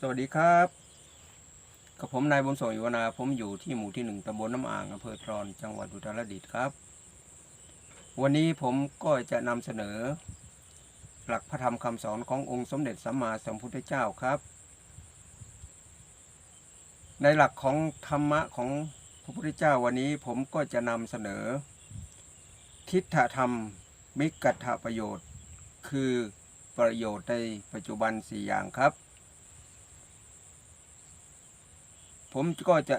สวัสดีครับ กับผมนายบุญส่งอยู่วนา ผมอยู่ที่หมู่ที่หนึ่งตำบลน้ำอ่างอำเภอตรอนจังหวัดอุตรดิตถ์ครับ วันนี้ผมก็จะนำเสนอ หลักพระธรรมคำสอนขององค์สมเด็จสัมมาสัมพุทธเจ้าครับ ในหลักของธรรมะของพระพุทธเจ้าวันนี้ผมก็จะนำเสนอ ทิฏฐธรรมมิกัตถประโยชน์ คือประโยชน์ในปัจจุบันสี่อย่างครับ ผมก็จะ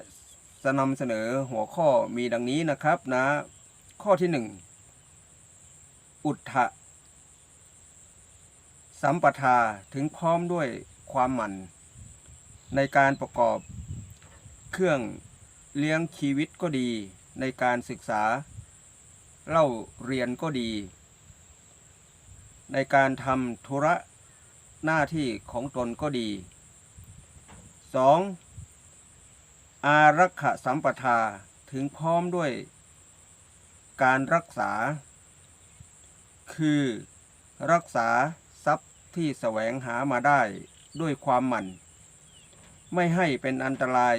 จะนำเสนอหัวข้อมีดังนี้นะครับนะ ข้อที่หนึ่งอุทธะสัมปทาถึงพร้อมด้วยความหมั่น ในการประกอบเครื่องเลี้ยงชีวิตก็ดี ในการศึกษา เล่าเรียนก็ดี ในการทำธุระหน้าที่ของตนก็ดี 2. อารักขสัมปทาถึงพร้อมด้วยการรักษา คือรักษาทรัพย์ที่แสวงหามาได้ด้วยความหมั่น ไม่ให้เป็นอันตราย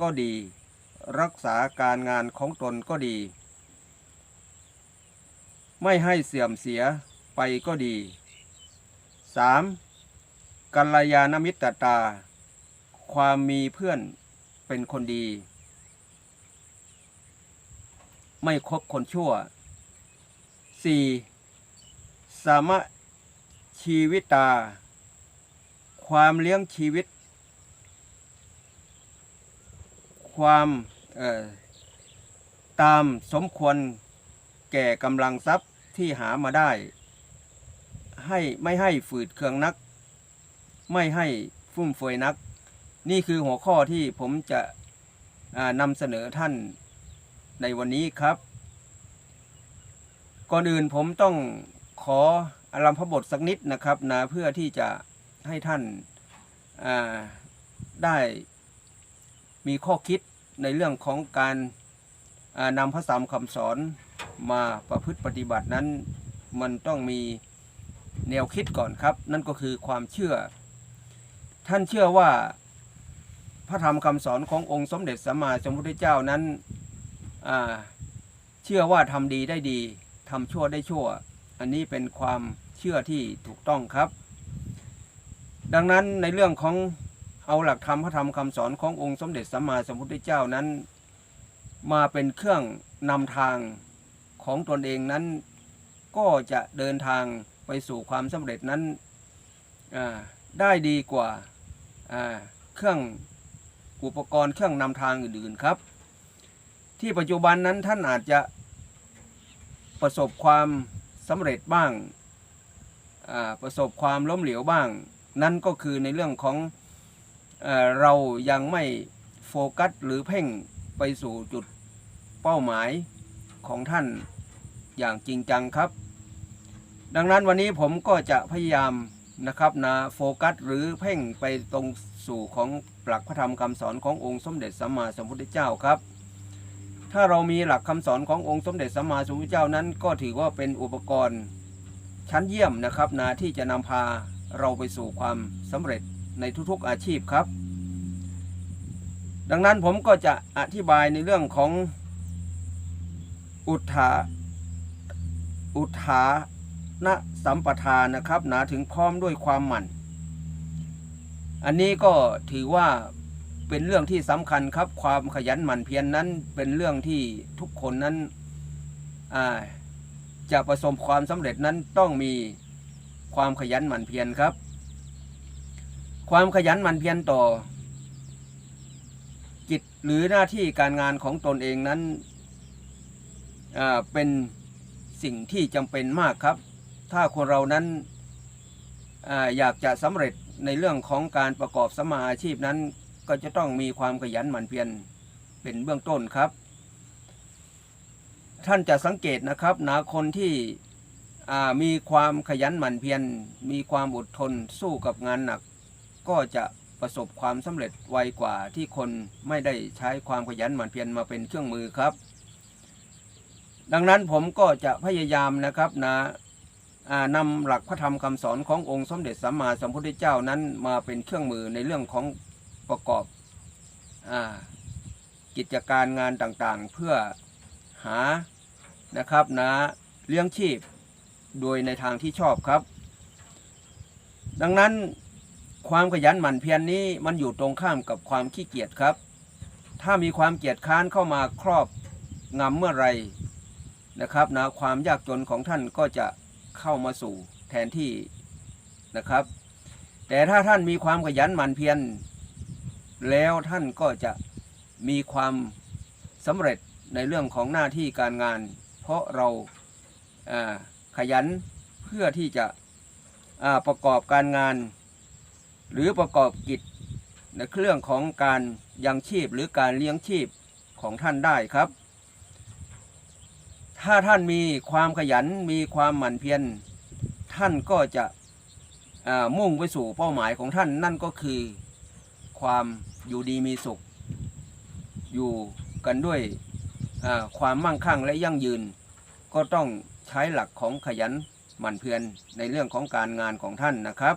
ก็ดี รักษาการงานของตนก็ดี ไม่ให้เสื่อมเสียไปก็ดี 3. กัลยาณมิตรตา ความมีเพื่อน เป็นคนดี ไม่คบคนชั่ว 4. สามะชีวิตา ความเลี้ยงชีวิต ความตามสมควรแก่กำลังทรัพย์ที่หามาได้ ให้ไม่ให้ฝืดเคืองนัก ไม่ให้ฟุ่มเฟือยนัก นี่คือหัวข้อที่ผมจะนำเสนอท่านในวันนี้ครับ ก่อนอื่นผมต้องขออารัมพบทสักนิดนะครับนะเพื่อที่จะให้ท่านาได้มีข้อคิดในเรื่องของการานำพระสามคำสอนมาประพฤติปฏิบัตินั้น มันต้องมีแนวคิดก่อนครับ นั่นก็คือความเชื่อ ท่านเชื่อว่า พระธรรมคำสอนขององค์สมเด็จสัมมาสัมพุทธเจ้านั้นเชื่อว่าทำดีได้ดีทำชั่วได้ชั่ว อันนี้เป็นความเชื่อที่ถูกต้องครับ ดังนั้นในเรื่องของเอาหลักธรรมพระธรรมคำสอนขององค์สมเด็จสัมมาสัมพุทธเจ้านั้น มาเป็นเครื่องนำทางของตนเองนั้น ก็จะเดินทางไปสู่ความสำเร็จนั้นได้ดีกว่าเครื่อง อุปกรณ์เครื่องนำทางอื่นๆครับ ที่ปัจจุบันนั้นท่านอาจจะประสบความสำเร็จบ้างประสบความล้มเหลวบ้าง นั่นก็คือในเรื่องของเรายังไม่โฟกัสหรือเพ่งไปสู่จุดเป้าหมายของท่านอย่างจริงจังครับ ดังนั้นวันนี้ผมก็จะพยายาม นะครับนะโฟกัสหรือเพ่งไปตรงสู่ของหลักพระธรรมคำสอนขององค์สมเด็จสัมมาสัมพุทธเจ้าครับ ถ้าเรามีหลักคำสอนขององค์สมเด็จสัมมาสัมพุทธเจ้านั้น ก็ถือว่าเป็นอุปกรณ์ชั้นเยี่ยมนะครับนะที่จะนำพาเราไปสู่ความสำเร็จในทุกๆอาชีพครับ ดังนั้นผมก็จะอธิบายในเรื่องของอุทธาอุทา นะสัมปทานนะครับหนะถึงพร้อมด้วยความหมั่น อันนี้ก็ถือว่าเป็นเรื่องที่สำคัญครับ ความขยันหมั่นเพียรนนั้นเป็นเรื่องที่ทุกคนนั้นจะประสบความสำเร็จนั้นต้องมีความขยันหมั่นเพียรครับ ความขยันหมั่นเพียรต่อ กิจหรือหน้าที่การงานของตนเองนั้นเป็นสิ่งที่จำเป็นมากครับ ถ้าคนเรานั้นออยากจะสำเร็จในเรื่องของการประกอบสมมาอาชีพนั้น ก็จะต้องมีความขยันหมั่นเพียรเป็นเบื้องต้นครับ ท่านจะสังเกตนะครับนะคนที่มีความขยันหมั่นเพียรมีความอดทนสู้กับงานหนัก ก็จะประสบความสำเร็จไวกว่าที่คนไม่ได้ใช้ความขยันหมั่นเพียรมาเป็นเครื่องมือครับ ดังนั้นผมก็จะพยายามนะครับนะอ่า นำหลักพระธรรมคำสอนขององค์สมเด็จสัมมาสัมพุทธเจ้านั้นมาเป็นเครื่องมือในเรื่องของประกอบอกิจการงานต่างๆ เพื่อหานะครับนะเลี้ยงชีพโดยในทางที่ชอบครับ ดังนั้นความขยันหมั่นเพียรนนี้มันอยู่ตรงข้ามกับความขี้เกียจครับ ถ้ามีความเกียจค้านเข้ามาครอบงำเมื่อไรนะครับนะความยากจนของท่านก็จะ เข้ามาสู่แทนที่นะครับ แต่ถ้าท่านมีความขยันหมั่นเพียรแล้วท่านก็จะมีความสำเร็จในเรื่องของหน้าที่การงาน เพราะเราขยันเพื่อที่จะประกอบการงาน หรือประกอบกิจในเรื่องของการยังชีพหรือการเลี้ยงชีพของท่านได้ครับ ถ้าท่านมีความขยันมีความหมั่นเพียรท่านก็จะมุ่งไปสู่เป้าหมายของท่านนั่นก็คือ ความอยู่ดีมีสุข อยู่กันด้วยความมั่งคั่งและยั่งยืน ก็ต้องใช้หลักของขยันหมั่นเพียรในเรื่องของการงานของท่านนะครับ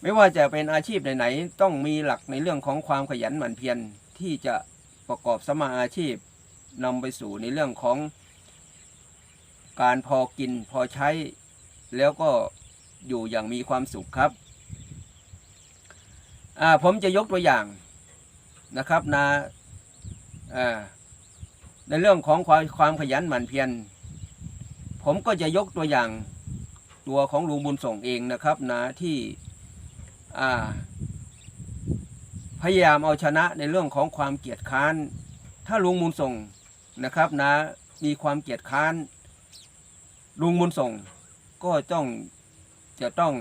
ไม่ว่าจะเป็นอาชีพไหนๆต้องมีหลักในเรื่องของความขยันหมั่นเพียรที่จะประกอบสมาอาชีพ นำไปสู่ในเรื่องของการพอกินพอใช้ แล้วก็อยู่อย่างมีความสุขครับผมจะยกตัวอย่างนะครับนะอ่าในเรื่องของความความขยันหมั่นเพียรผมก็จะยกตัวอย่างตัวของลุงบุญส่งเองนะครับนะที่พยายามเอาชนะในเรื่องของความเกียจค้าน ถ้าลุงมูลส่ง นะครับนะมีความเกียจค้านลุงมูลส่งก็ต้องจะต้อง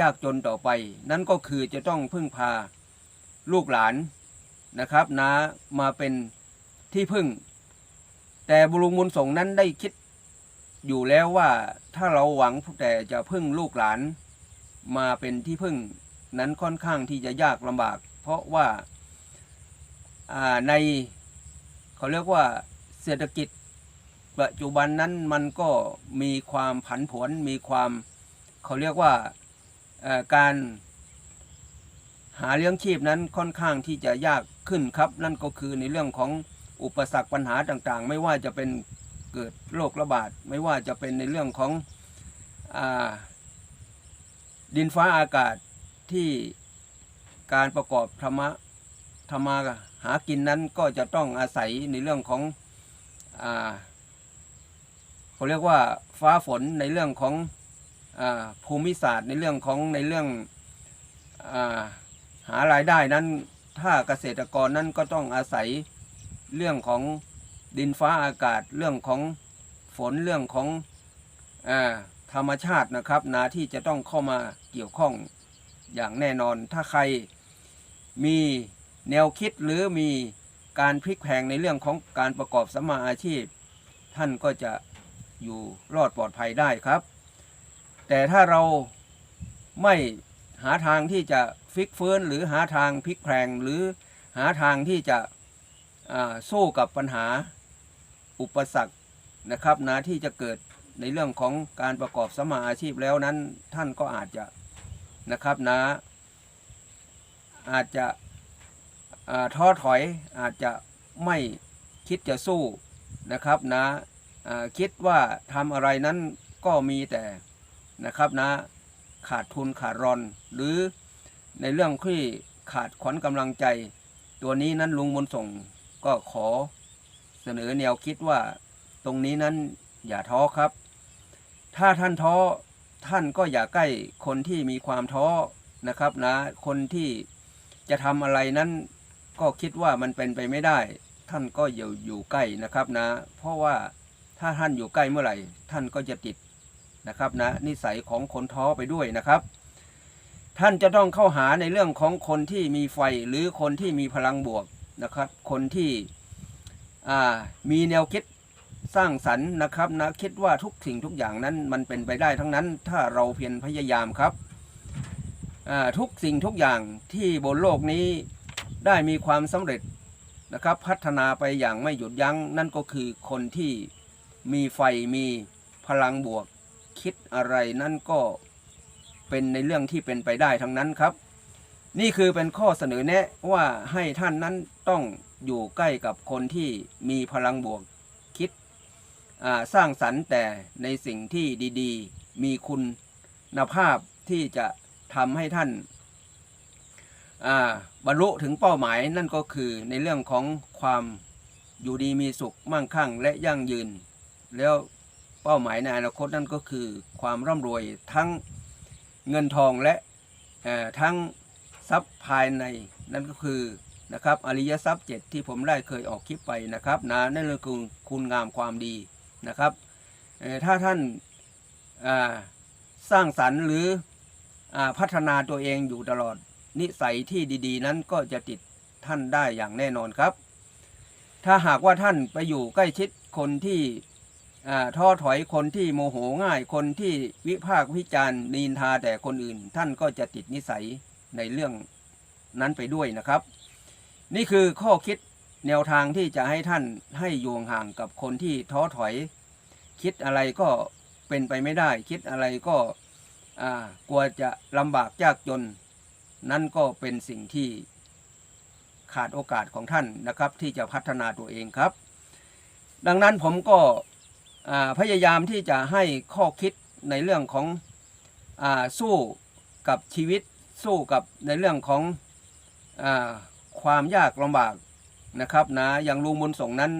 ยากจนต่อไป นั่นก็คือจะต้องพึ่งพาลูกหลานนะครับนะมาเป็นที่พึ่ง แต่บุรุงมูลส่งนั้นได้คิดอยู่แล้วว่าถ้าเราหวังแต่จะพึ่งลูกหลาน มาเป็นที่พึ่งนั้นค่อนข้างที่จะยากลำบาก เพราะว่าในเขาเรียกว่า เศรษฐกิจ ปัจจุบันนั้นมันก็มีความผันผวนมีความเขาเรียกว่าการหาเลี้ยงชีพนั้นค่อนข้างที่จะยากขึ้นครับ นั่นก็คือในเรื่องของอุปสรรคปัญหาต่างๆ ไม่ว่าจะเป็นเกิดโรคระบาด ไม่ว่าจะเป็นในเรื่องของอดินฟ้าอากาศที่การประกอบธรรมะธรรมาหากินนั้นก็จะต้องอาศัยในเรื่องของ เขาเรียกว่าฟ้าฝนในเรื่องของอภูมิศาสตร์ในเรื่องของในเรื่องอหารายได้นั้น ถ้าเกษตรกรนั้นก็ต้องอาศัยเรื่องของดินฟ้าอากาศเรื่องของฝนเรื่องของอธรรมชาตินะครับนาที่จะต้องเข้ามาเกี่ยวข้องอย่างแน่นอน ถ้าใครมีแนวคิดหรือมี การพลิกแพลงในเรื่องของการประกอบสัมมาอาชีพ ท่านก็จะอยู่รอดปลอดภัยได้ครับ แต่ถ้าเราไม่หาทางที่จะฟิกฟื้นหรือหาทางพลิกแพลงหรือหาทางที่จะสู้กับปัญหาอุปสรรคนะครับนะที่จะเกิดในเรื่องของการประกอบสมาอาชีพแล้วนั้นท่านก็อาจจะนะครับนะอาจจะ ท้อถอยอาจจะไม่คิดจะสู้นะครับนะอ่าคิดว่าทำอะไรนั้นก็มีแต่นะครับนะขาดทุนขาดรอน หรือในเรื่องที่ขาดขวัญกำลังใจ ตัวนี้นั้นลุงบุญส่งก็ขอเสนอแนวคิดว่าตรงนี้นั้นอย่าท้อครับ ถ้าท่านท้อท่านก็อย่าใกล้คนที่มีความท้อนะครับนะคนที่จะทำอะไรนั้น ก็คิดว่ามันเป็นไปไม่ได้ ท่านก็อยู่อยู่ใกล้นะครับนะ เพราะว่าถ้าท่านอยู่ใกล้เมื่อไหร่ ท่านก็จะติดนะครับนะนิสัยของคนท้อไปด้วยนะครับ ท่านจะต้องเข้าหาในเรื่องของคนที่มีไฟหรือคนที่มีพลังบวกนะครับ คนที่มีแนวคิดสร้างสรรค์นะครับนะคิดว่าทุกสิ่งทุกอย่างนั้นมันเป็นไปได้ทั้งนั้น ถ้าเราเพียรพยายามครับทุกสิ่งทุกอย่างที่บนโลกนี้ ได้มีความสำเร็จนะครับพัฒนาไปอย่างไม่หยุดยัง้งนั่นก็คือคนที่มีไฟมีพลังบวกคิดอะไรนั่นก็เป็นในเรื่องที่เป็นไปได้ทั้งนั้นครับ นี่คือเป็นข้อเสนอแนะว่าให้ท่านนั้นต้องอยู่ใกล้กับคนที่มีพลังบวกคิดสร้างสรรค์แต่ในสิ่งที่ดี ๆ มีคุณภาพที่จะทำให้ท่าน บรรลุถึงเป้าหมายนั่นก็คือในเรื่องของความอยู่ดีมีสุขมั่งคั่งและยั่งยืน แล้วเป้าหมายในอนาคตนั่นก็คือความร่ำรวยทั้งเงินทองและทั้งทรัพย์ภายในนั่นก็คือนะครับอริยทรัพย์เจ็ดที่ผมได้เคยออกคลิปไปนะครับนะนั่นคือคุณงามความดีนะครับถ้าท่านสร้างสรรค์หรืออพัฒนาตัวเองอยู่ตลอด นิสัยที่ดีๆ นั้นก็จะติดท่านได้อย่างแน่นอนครับ ถ้าหากว่าท่านไปอยู่ใกล้ชิดคนที่ท้อถอยคนที่โมโหง่าย คนที่วิพากษ์วิจารณ์นินทาแต่คนอื่น ท่านก็จะติดนิสัยในเรื่องนั้นไปด้วยนะครับ นี่คือข้อคิดแนวทางที่จะให้ท่านให้อยู่ห่างกับคนที่ท้อถอย คิดอะไรก็เป็นไปไม่ได้ คิดอะไรก็กลัวจะลำบากยากจน นั่นก็เป็นสิ่งที่ขาดโอกาสของท่านนะครับ ที่จะพัฒนาตัวเองครับ ดังนั้นผมก็พยายามที่จะให้ข้อคิดในเรื่องของอสู้กับชีวิตสู้กับในเรื่องของอความยากลำบากนะครับนะอย่างลุงบุญส่งนั้น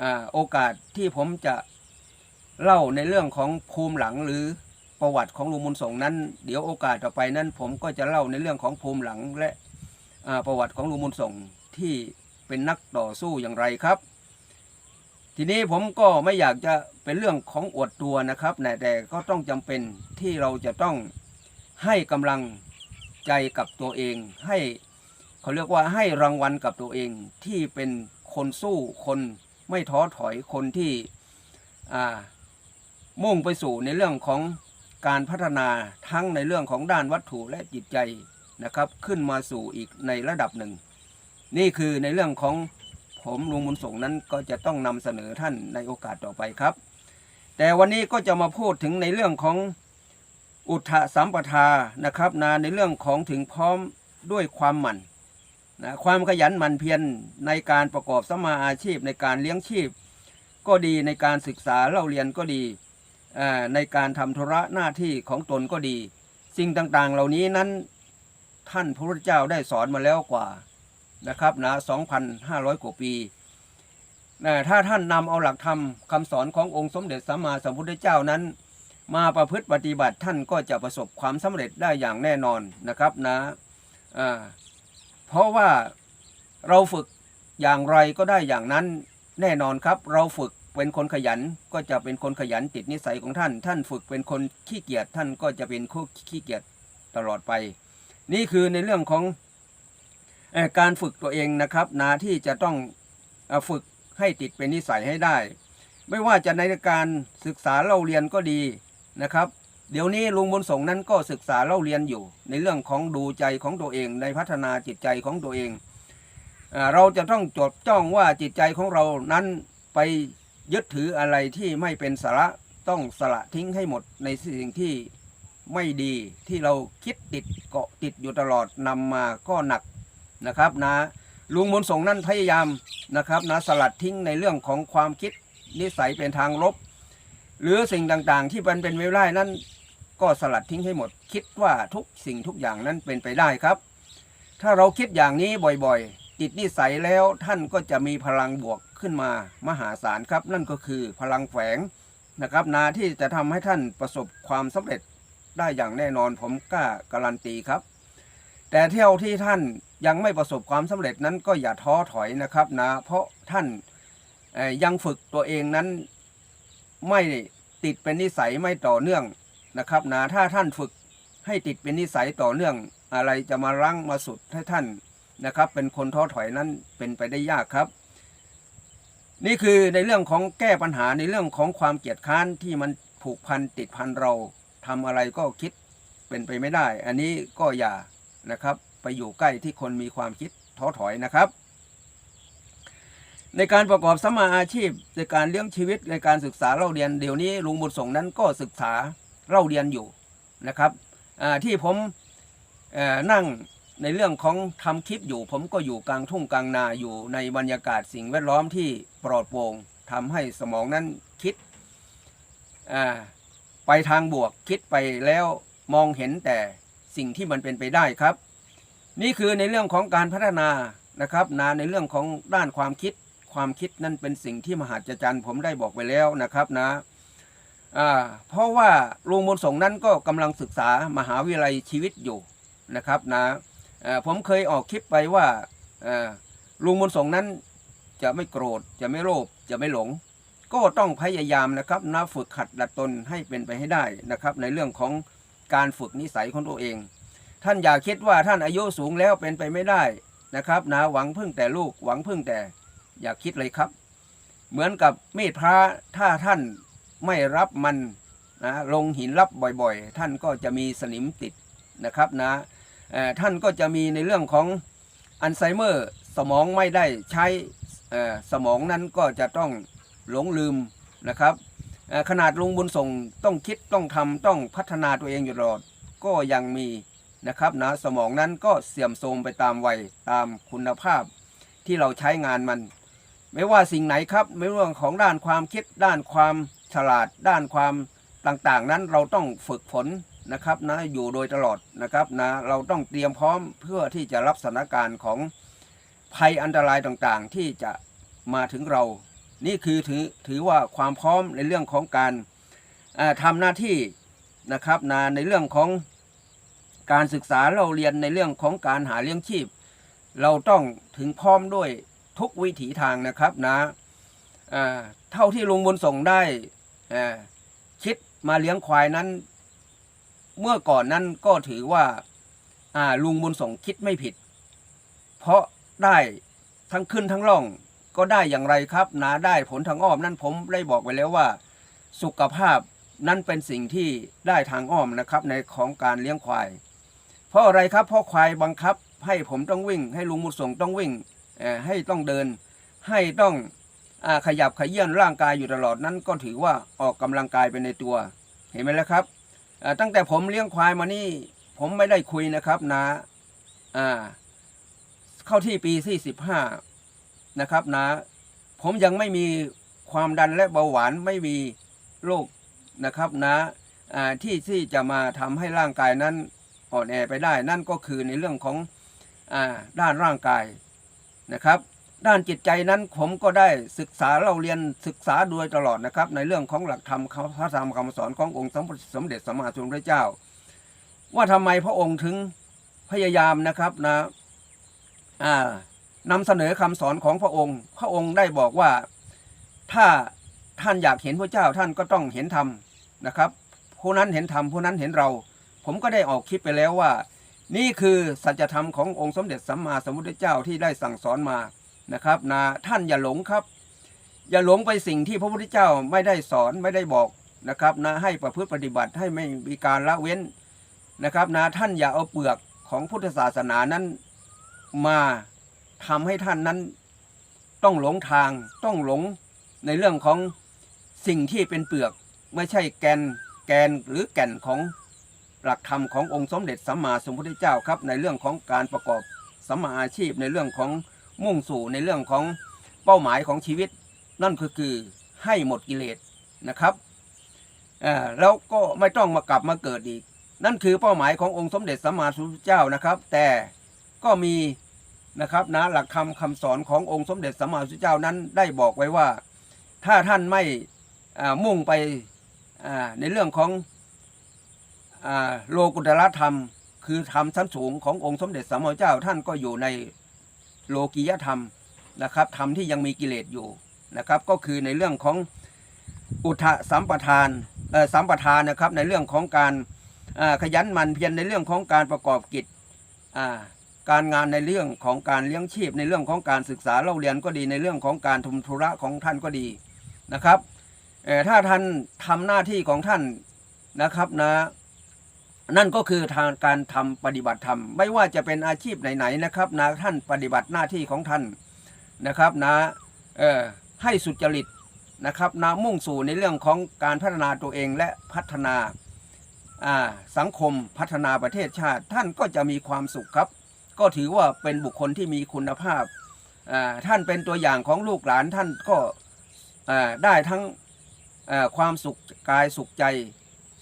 อโอกาสที่ผมจะเล่าในเรื่องของภูมิหลังหรือ ประวัติของลุงบุญส่งนั้น เดี๋ยวโอกาสต่อไปนั้น ผมก็จะเล่าในเรื่องของภูมิหลังและประวัติของลุงบุญส่งที่เป็นนักต่อสู้อย่างไรครับ ทีนี้ผมก็ไม่อยากจะเป็นเรื่องของอวดตัวนะครับแต่ก็ต้องจำเป็นที่เราจะต้องให้กำลังใจกับตัวเอง ให้เขาเรียกว่าให้รางวัลกับตัวเองที่เป็นคนสู้คนไม่ท้อถอยคนที่มุ่งไปสู่ในเรื่องของ การพัฒนาทั้งในเรื่องของด้านวัตถุและจิตใจนะครับขึ้นมาสู่อีกในระดับหนึ่ง นี่คือในเรื่องของผมลุงบุญส่งนั้นก็จะต้องนำเสนอท่านในโอกาสต่อไปครับ แต่วันนี้ก็จะมาพูดถึงในเรื่องของอุทธสัมปทานะครับนะในเรื่องของถึงพร้อมด้วยความหมั่นนะความขยันหมั่นเพียรในการประกอบสมาอาชีพในการเลี้ยงชีพ ก็ดีในการศึกษาเล่าเรียนก็ดี ในการทำธุระหน้าที่ของตนก็ดี สิ่งต่างๆ เหล่านี้นั้นท่านพระพุทธเจ้าได้สอนมาแล้วกว่านะครับนะ2,500 กว่าปีนะถ้าท่านนำเอาหลักธรรมคำสอนขององค์สมเด็จสัมมาสัมพุทธเจ้านั้น มาประพฤติปฏิบัติท่านก็จะประสบความสำเร็จได้อย่างแน่นอนนะครับนะอ่าเพราะว่าเราฝึกอย่างไรก็ได้อย่างนั้นแน่นอนครับ เราฝึก เป็นคนขยันก็จะเป็นคนขยันติดนิสัยของท่าน ท่านฝึกเป็นคนขี้เกียจท่านก็จะเป็นคนขี้เกียจตลอดไป นี่คือในเรื่องของอการฝึกตัวเองนะครับนะที่จะต้องอฝึกให้ติดเป็นนิสัยให้ได้ ไม่ว่าจะในการศึกษาเล่าเรียนก็ดีนะครับ เดี๋ยวนี้ลุงบุญส่งนั้นก็ศึกษาเล่าเรียนอยู่ ในเรื่องของดูใจของตัวเอง ในพัฒนาจิตใจของตัวเองอเราจะต้องจดจ้องว่าจิตใจของเรานั้นไป ยึดถืออะไรที่ไม่เป็นสาระต้องสละทิ้งให้หมดในสิ่งที่ไม่ดีที่เราคิดติดเกาะติดอยู่ตลอดนำมาก็หนักนะครับนะลุงบุญส่งนั้นพยายามนะครับนะสลัดทิ้งในเรื่องของความคิดนิสัยเป็นทางลบ หรือสิ่งต่างๆ ที่มันเป็นไม่ได้นั้นก็สลัดทิ้งให้หมด คิดว่าทุกสิ่งทุกอย่างนั้นเป็นไปได้ครับ ถ้าเราคิดอย่างนี้บ่อยๆ ติดนิสัยแล้วท่านก็จะมีพลังบวก ขึ้นมามหาศาลครับ นั่นก็คือพลังแฝงนะครับนาที่จะทำให้ท่านประสบความสำเร็จได้อย่างแน่นอนผมกล้าการันตีครับ แต่เที่ยวที่ท่านยังไม่ประสบความสำเร็จนั้นก็อย่าท้อถอยนะครับนะเพราะท่านยังฝึกตัวเองนั้นไม่ติดเป็นนิสัยไม่ต่อเนื่องนะครับนะถ้าท่านฝึกให้ติดเป็นนิสัยต่อเนื่องอะไรจะมารั้งมาสุดให้ท่านนะครับ เป็นคนท้อถอยนั้นเป็นไปได้ยากครับ นี่คือในเรื่องของแก้ปัญหาในเรื่องของความเกียจค้านที่มันผูกพันติดพันเราทำอะไรก็คิดเป็นไปไม่ได้ อันนี้ก็อย่านะครับไปอยู่ใกล้ที่คนมีความคิดท้อถอยนะครับ ในการประกอบสมมาอาชีพ ในการเลี้ยงชีวิตในการศึกษาเล่าเรียนเดี๋ยวนี้ลุงบุญส่งนั้นก็ศึกษาเล่าเรียนอยู่นะครับที่ผมนั่ง ในเรื่องของทำคลิปอยู่ ผมก็อยู่กลางทุ่งกลางนาอยู่ในบรรยากาศสิ่งแวดล้อมที่ปลอดโปร่งทำให้สมองนั้นคิดไปทางบวกคิดไปแล้วมองเห็นแต่สิ่งที่มันเป็นไปได้ครับ นี่คือในเรื่องของการพัฒนานะครับนะในเรื่องของด้านความคิดความคิดนั่นเป็นสิ่งที่มหัศจรรย์ผมได้บอกไปแล้วนะครับนะอ่าเพราะว่าลุงบุญสงนั้นก็กำลังศึกษามหาวิทยาลัยชีวิตอยู่นะครับนะ ผมเคยออกคลิปไปว่าลุงบุญสงนั้นจะไม่โกรธจะไม่โลภจะไม่หลง ก็ต้องพยายามนะครับนะฝึกขัดดัดตนให้เป็นไปให้ได้นะครับ ในเรื่องของการฝึกนิสัยของตัวเอง ท่านอย่าคิดว่าท่านอายุสูงแล้วเป็นไปไม่ได้นะครับนะหวังพึ่งแต่ลูกหวังพึ่งแต่อย่าคิดเลยครับ เหมือนกับมีดพระถ้าท่านไม่รับมันนะลงหินรับบ่อยๆ ท่านก็จะมีสนิมติดนะครับนะ ท่านก็จะมีในเรื่องของอัลไซเมอร์สมองไม่ได้ใช้สมองนั้นก็จะต้องหลงลืมนะครับขนาดลุงบุญส่งต้องคิดต้องทำต้องพัฒนาตัวเองอยู่ตลอดก็ยังมีนะครับนะสมองนั้นก็เสื่อมโทรมไปตามวัยตามคุณภาพที่เราใช้งานมัน ไม่ว่าสิ่งไหนครับไม่เรื่องของด้านความคิดด้านความฉลาดด้านความต่างๆ นั้นเราต้องฝึกฝน นะครับนะอยู่โดยตลอดนะครับนะเราต้องเตรียมพร้อมเพื่อที่จะรับสถานการณ์ของภัยอันตรายต่างๆ ที่จะมาถึงเรา นี่คือถือถือว่าความพร้อมในเรื่องของการเอ่อทำหน้าที่นะครับนะในเรื่องของการศึกษาเราเรียนในเรื่องของการหาเลี้ยงชีพ เราต้องถึงพร้อมด้วยทุกวิถีทางนะครับนะอ่าเท่าที่ลุงบุญส่งได้คิดมาเลี้ยงควายนั้น เมื่อก่อนนั้นก็ถือว่าลุงบุญส่งคิดไม่ผิด เพราะได้ทั้งขึ้นทั้งล่องก็ได้อย่างไรครับนะได้ผลทางอ้อมนั่นผมได้บอกไปแล้วว่า สุขภาพนั้นเป็นสิ่งที่ได้ทางอ้อมนะครับในของการเลี้ยงควาย เพราะอะไรครับเพราะควายบังคับ ให้ผมต้องวิ่ง ให้ลุงบุญส่งต้องวิ่งให้ต้องเดิน ให้ต้องอขยับขยื่นร่างกายอยู่ตลอดนั้นก็ถือว่าออกกำลังกายไปในตัว เห็นไหมล่ะครับ ตั้งแต่ผมเลี้ยงควายมานี่ ผมไม่ได้คุยนะครับนะอ่าเข้าที่ปีที่สิบห้านะครับนะ ผมยังไม่มีความดันและเบาหวานไม่มีโรคนะครับนะอ่าที่ที่จะมาทำให้ร่างกายนั้นอ่อนแอไปได้ นั่นก็คือในเรื่องของอด้านร่างกายนะครับ ด้านจิตใจนั้นผมก็ได้ศึกษาเราเรียนศึกษาโดยตลอดนะครับ ในเรื่องของหลักธรรมพระธรรมคำสอนขององค์สมเด็จสมมาสัมพุทธเจ้า ว่าทำไมพระองค์ถึงพยายามนะครับนะอ่านำเสนอคำสอนของพระองค์ พระองค์ได้บอกว่าถ้าท่านอยากเห็นพระเจ้าท่านก็ต้องเห็นธรรมนะครับผู้นั้นเห็นธรรมผู้นั้นเห็นเรา ผมก็ได้ออกคลิปไปแล้วว่า นี่คือสัจธรรมขององค์สมเด็จสัมมาสัมพุทธเจ้าที่ได้สั่งสอนมา นะครับนะท่านอย่าหลงครับ อย่าหลงไปสิ่งที่พระพุทธเจ้าไม่ได้สอนไม่ได้บอกนะครับนะให้ประพฤติปฏิบัติให้ไม่มีการละเว้นนะครับนะท่านอย่าเอาเปลือกของพุทธศาสนานั้นมาทำให้ท่านนั้นต้องหลงทางต้องหลงในเรื่องของสิ่งที่เป็นเปลือกไม่ใช่แกนแกนหรือแก่นของหลักธรรมขององค์สมเด็จสัมมาสัมพุทธเจ้าครับ ในเรื่องของการประกอบสัมมาอาชีพในเรื่องของ มุ่งสู่ในเรื่องของเป้าหมายของชีวิต นั่นก็คือให้หมดกิเลสนะครับแล้วก็ไม่ต้องมากลับมาเกิดอีก นั่นคือเป้าหมายขององค์สมเด็จสัมมาสัมพุทธเจ้านะครับ แต่ก็มีนะครับนะหลักคำคำสอนขององค์สมเด็จสัมมาสัมพุทธเจ้านั้นได้บอกไว้ว่า ถ้าท่านไม่มุ่งไปในเรื่องของอโลกุตรธรรม คือธรรมชั้นสูงขององค์สมเด็จสัมมาสัมพุทธเจ้าท่านก็อยู่ใน โลกียธรรมนะครับธรรมที่ยังมีกิเลสอยู่นะครับก็คือในเรื่องของอุทะสัมปทานสัมปทานนะครับในเรื่องของการขยันหมันเพียรในเรื่องของการประกอบกิจการงานในเรื่องของการเลี้ยงชีพ ในเรื่องของการศึกษาเล่าเรียนก็ดีในเรื่องของการทำธุระของท่านก็ดีนะครับถ้าท่านทำหน้าที่ของท่านนะครับนะ นั่นก็คือทางการทำปฏิบัติธรรม ไม่ว่าจะเป็นอาชีพไหนๆนะครับนะท่านปฏิบัติหน้าที่ของท่านนะครับนะเออให้สุจริตนะครับนามุ่งสู่ในเรื่องของการพัฒนาตัวเองและพัฒนาอ่าสังคมพัฒนาประเทศชาติ ท่านก็จะมีความสุขครับ ก็ถือว่าเป็นบุคคลที่มีคุณภาพอ่าท่านเป็นตัวอย่างของลูกหลานท่านก็อ่าได้ทั้งอ่าความสุขกายสุขใจ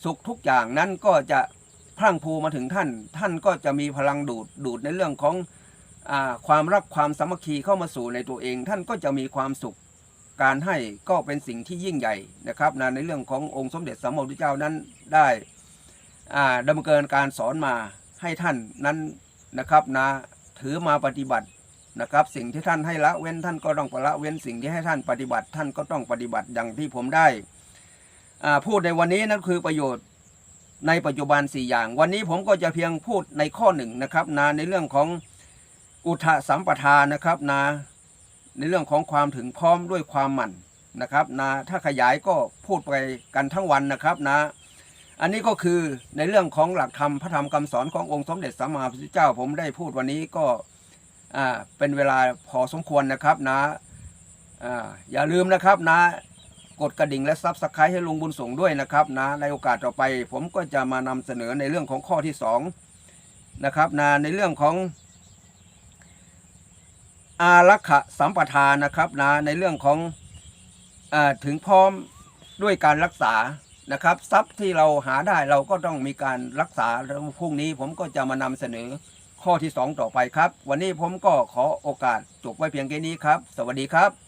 สุขทุกอย่างนั้นก็จะ พรั่งพูมาถึงท่าน ท่านก็จะมีพลังดูดดูดในเรื่องของอความรักความสามัคคีเข้ามาสู่ในตัวเอง ท่านก็จะมีความสุขการให้ก็เป็นสิ่งที่ยิ่งใหญ่นะครับนะในเรื่องขององค์สมเด็จสัมมาพุทธเจ้านั้นได้อ่าเนินการสอนมาให้ท่านนั้นนะครับนะถือมาปฏิบัตินะครับ สิ่งที่ท่านให้ละเว้นท่านก็ต้องละเว้นสิ่งที่ให้ท่านปฏิบัติ ท่านก็ต้องปฏิบัติอย่างที่ผมได้พูดในวันนี้นั่นคือประโยชน์ ในปัจจุบัน 4 อย่าง วันนี้ผมก็จะเพียงพูดในข้อหนึ่งนะครับนะในเรื่องของอุทะสัมปทานนะครับนะในเรื่องของความถึงพร้อมด้วยความหมั่นนะครับนะถ้าขยายก็พูดไปกันทั้งวันนะครับนะ อันนี้ก็คือในเรื่องของหลักธรรมพระธรรมคำสอนขององค์สมเด็จสัมมาสัมพุทธเจ้า ผมได้พูดวันนี้ก็อ่าเป็นเวลาพอสมควรนะครับนะอ่าอย่าลืมนะครับนะ กดกระดิ่งและซับสไครต์ให้ลุงบุญส่งด้วยนะครับนะในโอกาสต่อไป ผมก็จะมานำเสนอในเรื่องของข้อที่สองนะครับนะในเรื่องของอารักขสัมปทานนะครับนะในเรื่องของอถึงพร้อมด้วยการรักษานะครับทรัพย์ที่เราหาได้เราก็ต้องมีการรักษาแล้วพรุ่งนี้ผมก็จะมานำเสนอข้อที่สองต่อไปครับ วันนี้ผมก็ขอโอกาสจบไว้เพียงแค่นี้ครับ สวัสดีครับ